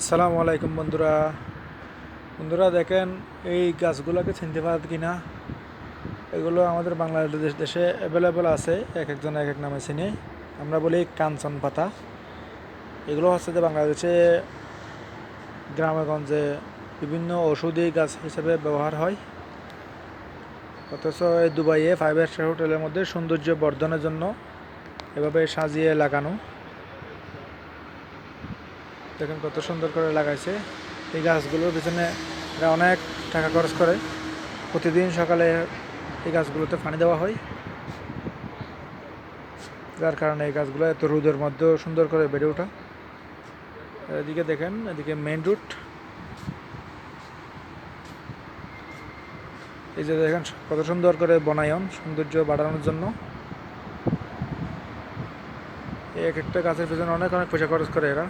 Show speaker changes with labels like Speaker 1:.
Speaker 1: আসসালামু আলাইকুম বন্ধুরা। বন্ধুরা দেখেন, এই গাছগুলোকে চিনতে পারেন কি না এগুলো আমাদের বাংলাদেশ দেশে অ্যাভেলেবেল আছে, এক একজন এক এক নামে চিনি। আমরা বলি কাঞ্চন পাতা। এগুলো হচ্ছে যে বাংলাদেশে গ্রামে গঞ্জে বিভিন্ন ওষুধি গাছ হিসেবে ব্যবহার হয়। অথচ দুবাইয়ে ফাইভ স্টার হোটেলের মধ্যে সৌন্দর্য বর্ধনের জন্য এভাবে সাজিয়ে লাগানো। দেখেন কত সুন্দর করে লাগাইছে। এই গাছগুলোর পিছনে এরা অনেক টাকা খরচ করে। প্রতিদিন সকালে এই গাছগুলোতে পানি দেওয়া হয়। যার কারণে এই গাছগুলো এত রোদের মধ্যেও সুন্দর করে বেড়ে ওঠা। এদিকে দেখেন, এদিকে মেন রুট এই যে দেখেন, কত সুন্দর করে বনায়ন, সৌন্দর্য বাড়ানোর জন্য। এক একটা গাছের পিছনে অনেক অনেক পয়সা খরচ করে এরা।